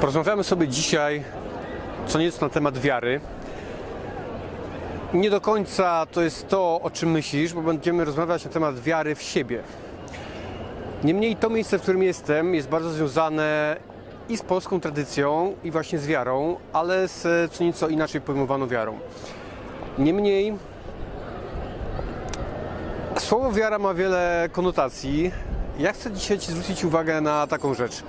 Porozmawiamy sobie dzisiaj co nieco na temat wiary. Nie do końca to jest to, o czym myślisz, bo będziemy rozmawiać na temat wiary w siebie. Niemniej to miejsce, w którym jestem, jest bardzo związane i z polską tradycją, i właśnie z wiarą, ale z co nieco inaczej pojmowaną wiarą. Niemniej słowo wiara ma wiele konotacji. Ja chcę dzisiaj Ci zwrócić uwagę na taką rzecz.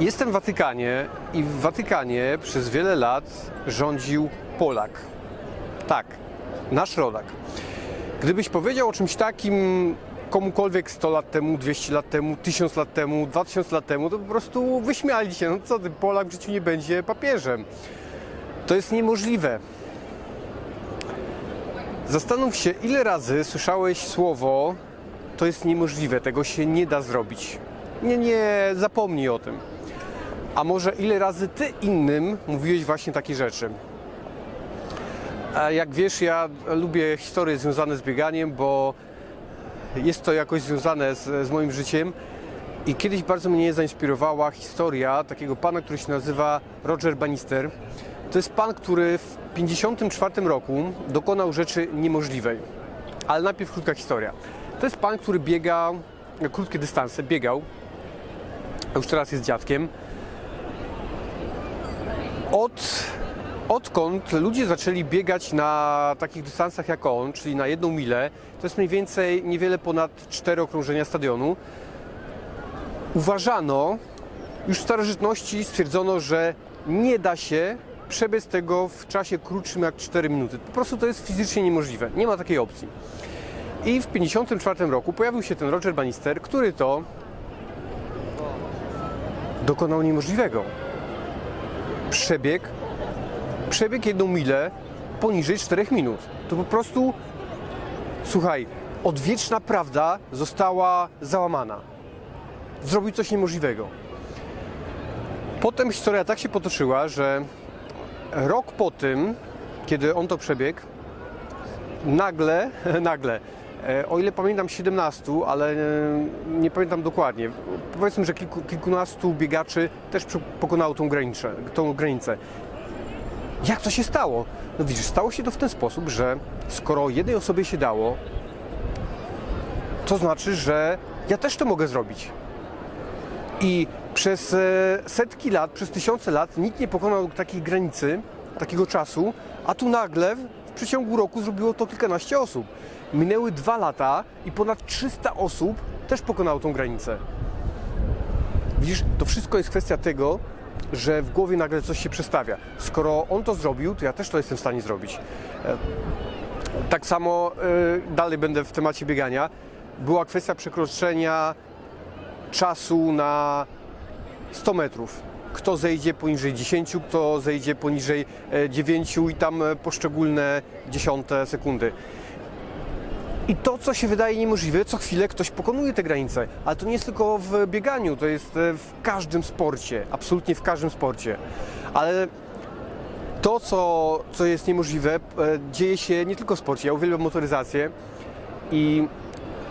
Jestem w Watykanie i w Watykanie przez wiele lat rządził Polak. Tak, nasz rodak. Gdybyś powiedział o czymś takim komukolwiek 100 lat temu, 200 lat temu, 1000 lat temu, 2000 lat temu, to po prostu wyśmiali się. No co ty, Polak w życiu nie będzie papieżem. To jest niemożliwe. Zastanów się, ile razy słyszałeś słowo to jest niemożliwe, tego się nie da zrobić. Nie, nie, zapomnij o tym. A może ile razy ty innym mówiłeś właśnie takie rzeczy? Jak wiesz, ja lubię historie związane z bieganiem, bo jest to jakoś związane z, z moim życiem. I kiedyś bardzo mnie zainspirowała historia takiego pana, który się nazywa Roger Bannister. To jest pan, który w 1954 roku dokonał rzeczy niemożliwej. Ale najpierw krótka historia. To jest pan, który biega krótkie dystanse, biegał. Już teraz jest dziadkiem. Od, odkąd ludzie zaczęli biegać na takich dystansach jak on, czyli na jedną milę, to jest mniej więcej niewiele ponad cztery okrążenia stadionu, uważano, już w starożytności stwierdzono, że nie da się przebiec tego w czasie krótszym jak 4 minuty. Po prostu to jest fizycznie niemożliwe. Nie ma takiej opcji. I w 1954 roku pojawił się ten Roger Bannister, który to dokonał niemożliwego. Przebieg, przebieg jedną milę poniżej 4 minut. To po prostu, słuchaj, odwieczna prawda została załamana. Zrobił coś niemożliwego. Potem historia tak się potoczyła, że rok po tym, kiedy on to przebiegł, nagle, nagle, o ile pamiętam 17, ale e, nie pamiętam dokładnie, powiedzmy, że kilku, kilkunastu biegaczy też pokonało tą granicę, tą granicę. Jak to się stało? No widzisz, stało się to w ten sposób, że skoro jednej osobie się dało, to znaczy, że ja też to mogę zrobić. I przez e, setki lat, przez tysiące lat nikt nie pokonał takiej granicy, takiego czasu, a tu nagle przeciągu roku zrobiło to kilkanaście osób. Minęły dwa lata i ponad 300 osób też pokonało tą granicę. Widzisz, to wszystko jest kwestia tego, że w głowie nagle coś się przestawia. Skoro on to zrobił, to ja też to jestem w stanie zrobić. E, Tak samo e, dalej będę w temacie biegania. Była kwestia przekroczenia czasu na 100 metrów. Kto zejdzie poniżej 10, kto zejdzie poniżej e, 9 i tam e, poszczególne dziesiąte sekundy. I to, co się wydaje niemożliwe, co chwilę ktoś pokonuje te granice. Ale to nie jest tylko w bieganiu, to jest e, w każdym sporcie, absolutnie w każdym sporcie. Ale to, co, co jest niemożliwe, e, dzieje się nie tylko w sporcie. Ja uwielbiam motoryzację i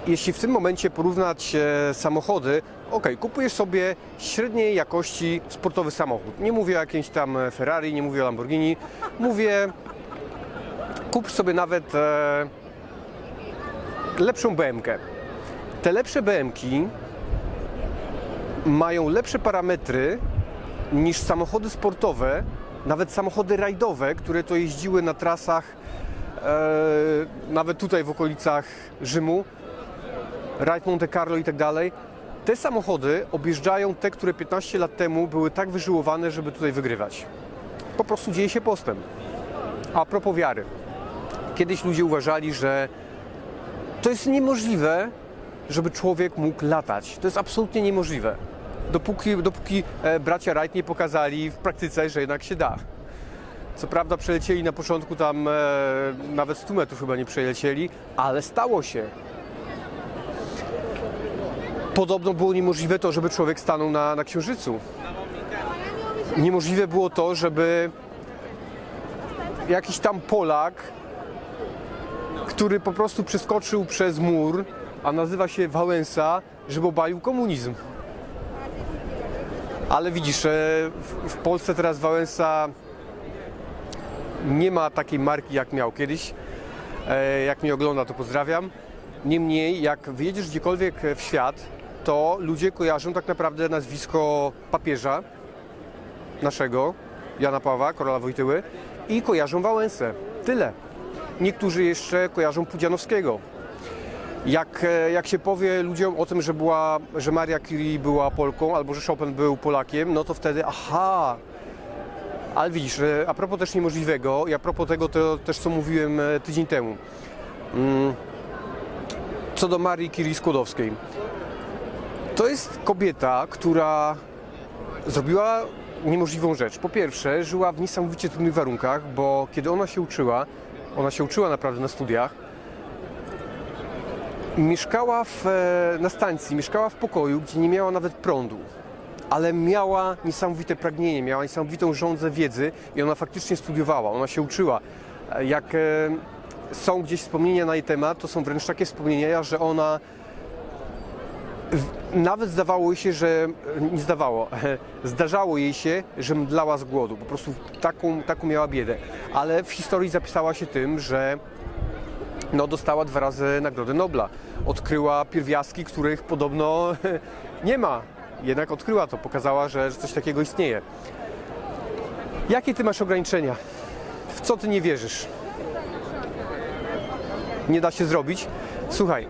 jeśli w tym momencie porównać samochody, ok, kupujesz sobie średniej jakości sportowy samochód. Nie mówię o jakimś tam Ferrari, nie mówię o Lamborghini, mówię kup sobie nawet e, lepszą BMK. Te lepsze BMki mają lepsze parametry niż samochody sportowe, nawet samochody rajdowe, które to jeździły na trasach e, nawet tutaj w okolicach Rzymu, Rajd Monte Carlo i tak dalej. Te samochody objeżdżają te, które 15 lat temu były tak wyżyłowane, żeby tutaj wygrywać. Po prostu dzieje się postęp. A propos wiary. Kiedyś ludzie uważali, że to jest niemożliwe, żeby człowiek mógł latać. To jest absolutnie niemożliwe. Dopóki, dopóki e, bracia Wright nie pokazali w praktyce, że jednak się da. Co prawda przelecieli na początku tam e, nawet 100 metrów chyba nie przelecieli, ale stało się. Podobno było niemożliwe to, żeby człowiek stanął na, na księżycu. Niemożliwe było to, żeby jakiś tam Polak, który po prostu przeskoczył przez mur, a nazywa się Wałęsa, żeby obalił komunizm. Ale widzisz, e, w, Polsce teraz Wałęsa nie ma takiej marki jak miał kiedyś. E, Jak mnie ogląda, to pozdrawiam. Niemniej, jak wyjedziesz gdziekolwiek w świat, to ludzie kojarzą tak naprawdę nazwisko papieża naszego, Jana Pawła, króla Wojtyły i kojarzą Wałęsę. Tyle. Niektórzy jeszcze kojarzą Pudzianowskiego. Jak, e, jak się powie ludziom o tym, że, była, że Maria Curie była Polką albo że Chopin był Polakiem, no to wtedy aha, ale widzisz, e, a propos też niemożliwego i a propos tego to też co mówiłem e, tydzień temu. Mm, Co do Marii Curie Skłodowskiej. To jest kobieta, która zrobiła niemożliwą rzecz. Po pierwsze, żyła w niesamowicie trudnych warunkach, bo kiedy ona się uczyła, ona się uczyła naprawdę na studiach, mieszkała w, e, na stacji, mieszkała w pokoju, gdzie nie miała nawet prądu. Ale miała niesamowite pragnienie, miała niesamowitą żądzę wiedzy i ona faktycznie studiowała, ona się uczyła. E, Jak e, są gdzieś wspomnienia na jej temat, to są wręcz takie wspomnienia, że ona nawet zdawało jej się, że nie zdawało, zdarzało jej się, że mdlała z głodu. Po prostu taką, taką miała biedę. Ale w historii zapisała się tym, że no, dostała dwa razy Nagrodę Nobla. Odkryła pierwiastki, których podobno nie ma. Jednak odkryła to, pokazała, że, że coś takiego istnieje. Jakie ty masz ograniczenia? W co ty nie wierzysz? Nie da się zrobić? Słuchaj,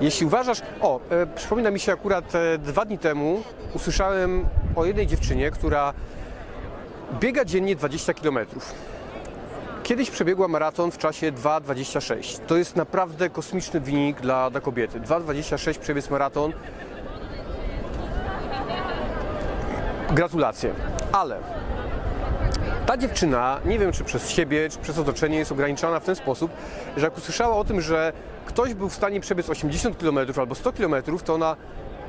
jeśli uważasz. O, e, przypomina mi się akurat e, dwa dni temu usłyszałem o jednej dziewczynie, która biega dziennie 20 kilometrów. Kiedyś przebiegła maraton w czasie 2,26. To jest naprawdę kosmiczny wynik dla, dla kobiety. 2,26 przebiec maraton. Gratulacje. Ale ta dziewczyna, nie wiem czy przez siebie, czy przez otoczenie, jest ograniczona w ten sposób, że jak usłyszała o tym, że ktoś był w stanie przebiec 80 km albo 100 km, to ona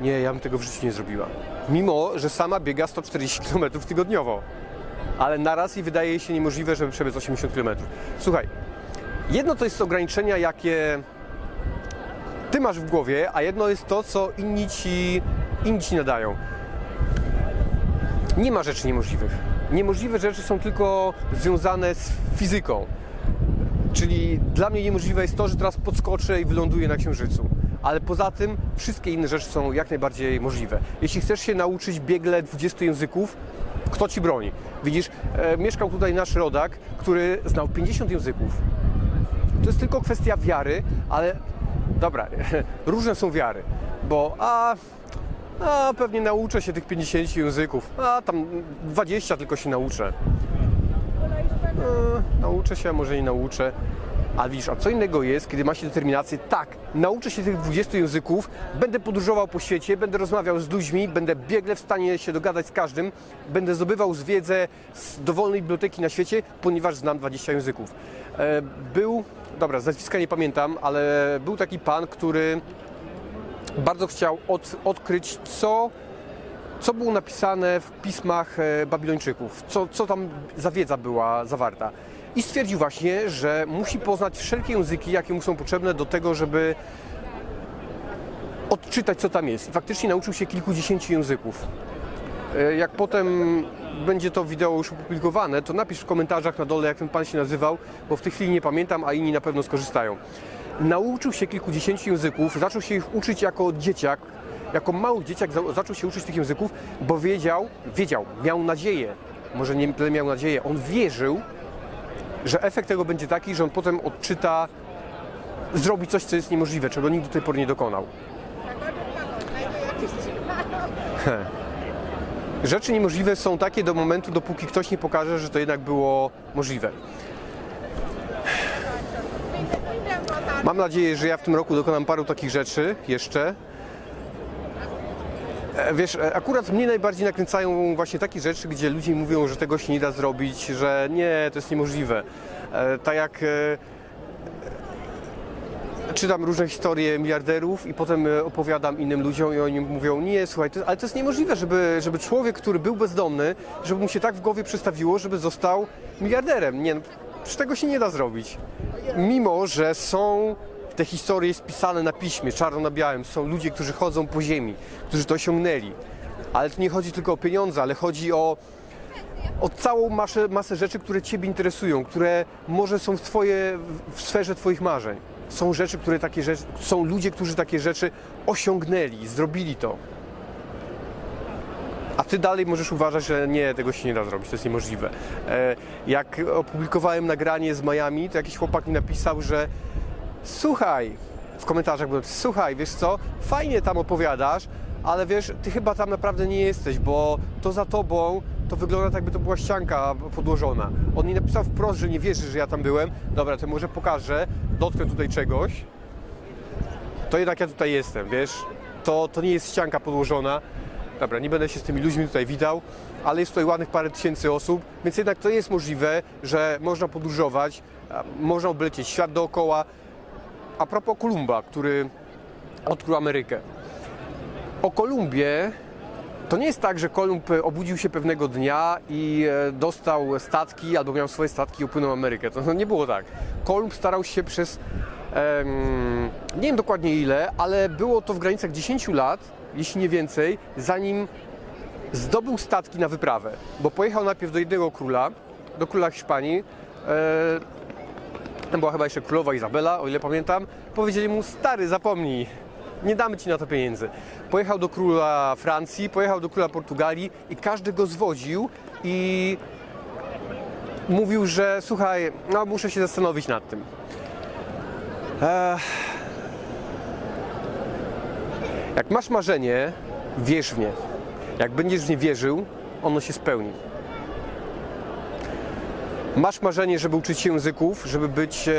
nie, ja bym tego w życiu nie zrobiła. Mimo, że sama biega 140 km tygodniowo ale naraz i wydaje się niemożliwe, żeby przebiec 80 km. Słuchaj, jedno to jest ograniczenia, jakie ty masz w głowie, a jedno jest to, co inni ci, inni ci nadają. Nie ma rzeczy niemożliwych. Niemożliwe rzeczy są tylko związane z fizyką. Czyli dla mnie niemożliwe jest to, że teraz podskoczę i wyląduję na Księżycu. Ale poza tym wszystkie inne rzeczy są jak najbardziej możliwe. Jeśli chcesz się nauczyć biegle 20 języków, kto ci broni? Widzisz, e, mieszkał tutaj nasz rodak, który znał 50 języków. To jest tylko kwestia wiary, ale dobra, różne są wiary, bo a, a pewnie nauczę się tych 50 języków, a tam 20 tylko się nauczę. E, nauczę się, a może nie nauczę. A widzisz, a co innego jest, kiedy ma się determinację, tak, nauczę się tych 20 języków, będę podróżował po świecie, będę rozmawiał z ludźmi, będę biegle w stanie się dogadać z każdym, będę zdobywał z wiedzę z dowolnej biblioteki na świecie, ponieważ znam 20 języków. E, Był, dobra, z nazwiska nie pamiętam, ale był taki pan, który bardzo chciał od, odkryć, co co było napisane w pismach e, Babilończyków, co, co tam za wiedza była zawarta. I stwierdził właśnie, że musi poznać wszelkie języki, jakie mu są potrzebne do tego, żeby odczytać, co tam jest. I faktycznie nauczył się kilkudziesięciu języków. E, Jak potem będzie to wideo już opublikowane, to napisz w komentarzach na dole, jak ten pan się nazywał, bo w tej chwili nie pamiętam, a inni na pewno skorzystają. Nauczył się kilkudziesięciu języków, zaczął się ich uczyć jako dzieciak, jako mały dzieciak za- zaczął się uczyć tych języków, bo wiedział, wiedział, miał nadzieję, może nie tyle miał nadzieję, on wierzył, że efekt tego będzie taki, że on potem odczyta, zrobi coś, co jest niemożliwe, czego nikt do tej pory nie dokonał. Rzeczy niemożliwe są takie do momentu, dopóki ktoś nie pokaże, że to jednak było możliwe. Mam nadzieję, że ja w tym roku dokonam paru takich rzeczy jeszcze. E, Wiesz, e, akurat mnie najbardziej nakręcają właśnie takie rzeczy, gdzie ludzie mówią, że tego się nie da zrobić, że nie, to jest niemożliwe. E, Tak jak czytam różne historie miliarderów i potem opowiadam innym ludziom i oni mówią, nie, słuchaj, to, ale to jest niemożliwe, żeby, żeby człowiek, który był bezdomny, żeby mu się tak w głowie przestawiło, żeby został miliarderem. Nie, no, tego się nie da zrobić. Mimo, że są te historie spisane na piśmie, czarno na białym, są ludzie, którzy chodzą po ziemi, którzy to osiągnęli. Ale tu nie chodzi tylko o pieniądze, ale chodzi o, o całą masę, masę rzeczy, które Ciebie interesują, które może są w, twoje, w sferze Twoich marzeń. Są rzeczy, które takie rzeczy, są ludzie, którzy takie rzeczy osiągnęli, zrobili to. A ty dalej możesz uważać, że nie, tego się nie da zrobić, to jest niemożliwe. E, Jak opublikowałem nagranie z Miami, to jakiś chłopak mi napisał, że słuchaj, w komentarzach było, słuchaj, wiesz co, fajnie tam opowiadasz, ale wiesz, ty chyba tam naprawdę nie jesteś, bo to za tobą to wygląda tak, jakby to była ścianka podłożona. On mi napisał wprost, że nie wierzy, że ja tam byłem. Dobra, to może pokażę, dotknę tutaj czegoś. To jednak ja tutaj jestem, wiesz? To, to nie jest ścianka podłożona. Dobra, nie będę się z tymi ludźmi tutaj witał, ale jest tutaj ładnych parę tysięcy osób, więc jednak to jest możliwe, że można podróżować, można oblecieć świat dookoła. A propos Kolumba, który odkrył Amerykę. O Kolumbie to nie jest tak, że Kolumb obudził się pewnego dnia i e, dostał statki albo miał swoje statki i upłynął Amerykę. To nie było tak. Kolumb starał się przez em, nie wiem dokładnie ile, ale było to w granicach 10 lat, jeśli nie więcej, zanim zdobył statki na wyprawę. Bo pojechał najpierw do jednego króla, do króla Hiszpanii. E, tam była chyba jeszcze królowa Izabela, o ile pamiętam. Powiedzieli mu, stary, zapomnij, nie damy ci na to pieniędzy. Pojechał do króla Francji, pojechał do króla Portugalii i każdy go zwodził i mówił, że słuchaj, no muszę się zastanowić nad tym. Jak masz marzenie, wierz w nie. Jak będziesz w nie wierzył, ono się spełni. Masz marzenie, żeby uczyć się języków, żeby być, e,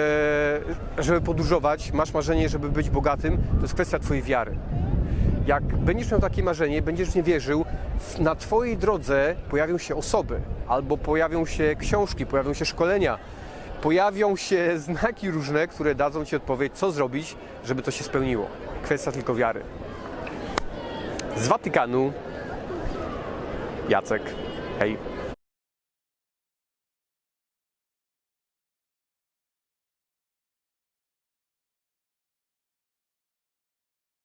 żeby podróżować, masz marzenie, żeby być bogatym, to jest kwestia Twojej wiary. Jak będziesz miał takie marzenie, będziesz nie wierzył, na Twojej drodze pojawią się osoby, albo pojawią się książki, pojawią się szkolenia, pojawią się znaki różne, które dadzą Ci odpowiedź, co zrobić, żeby to się spełniło. Kwestia tylko wiary. Z Watykanu Jacek. Hej.